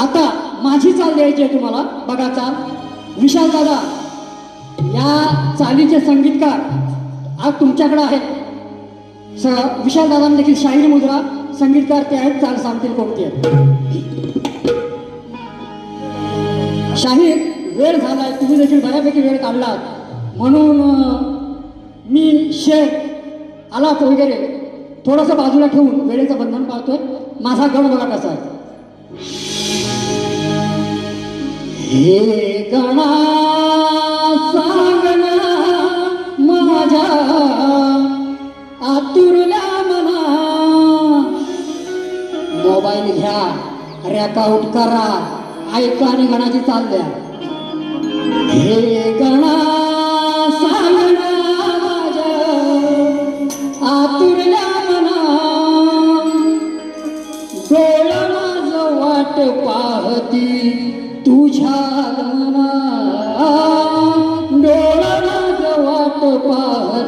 आता माझी चाल द्यायची आहे तुम्हाला. बघा चाल. विशाल दादा या चालीचे संगीतकार आज तुमच्याकडे आहेत. स विशाल दादांनी देखील शाहीर मुद्रा संगीतकार ते आहेत. चाल सांगतील कोणती आहेत शाहीर वेळ झालाय. तुम्ही देखील बऱ्यापैकी वेळ काढलात. म्हणून मी शेर आलात वगैरे थोडंसं बाजूला ठेवून वेळेचं बंधन पाळतोय. माझा गण बघा कसा आहे. हे गणा सांगना माझ्या आतुरल्या मना. मोबाईल घ्या रॅकआउट करा ऐका आणि गणाची चाल द्या हे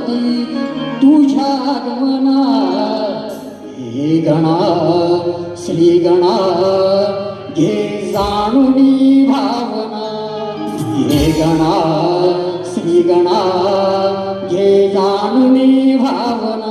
पाहती तुझ्या आगमना हे गणा श्री गणा घे जाणुनी भावना. हे गणा श्री गणा घे जाणुनी भावना.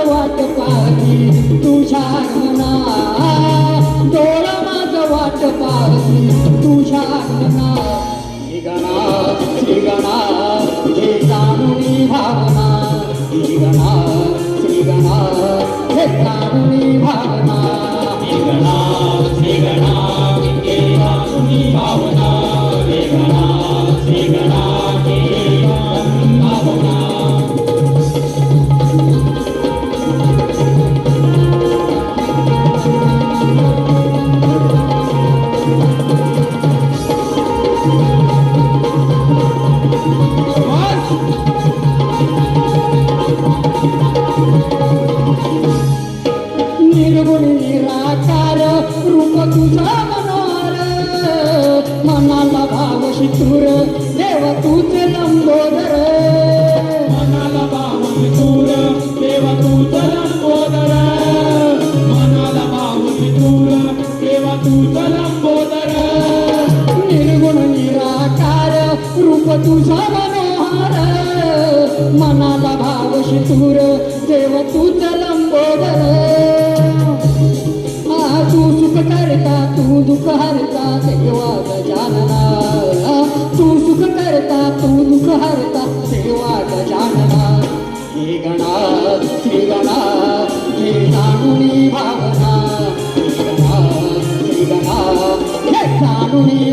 माझ वाट पाहती तुझ्या मना वाट पाहती तुझ्या मना गणा श्री गणा हे भावना. श्री गणा श्री गणा हे जाणुनी निर्गुण निराकार रूप तुझा मनोहर मनाला भाव शितूर देव तुझे लंबोदर. मनाला भाव वितूर देव तूच लंबोदर. मनाला भाव वितूर देव तूच लंबोदर. निर्गुण निराकार रूप तुझा मनोहर मनाला भाव शितूर देव तूच लंबोदर तू सुख करता तू दुःख हरता देवा गजानना. तू सुख करता तू दुःख हरता देवा गजानना. हे गणा श्री गणा हे जाणुनी भावना. श्री गणा श्री गणा हे जाणुनी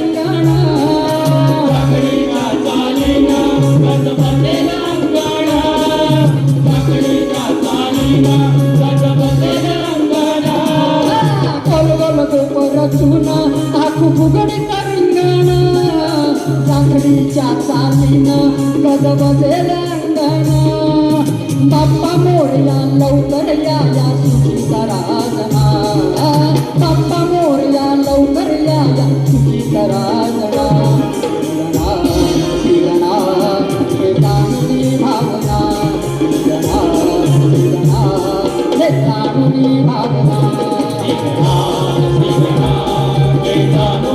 चालीन आखू फुगडीत रिंगण जाखडीच्या चालीन गजबजेल अंगण बाप्पा मोरया लवकर या या सुखीचा राजना बाप्पा मोरया लवकर या या सुखीचा राजना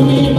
me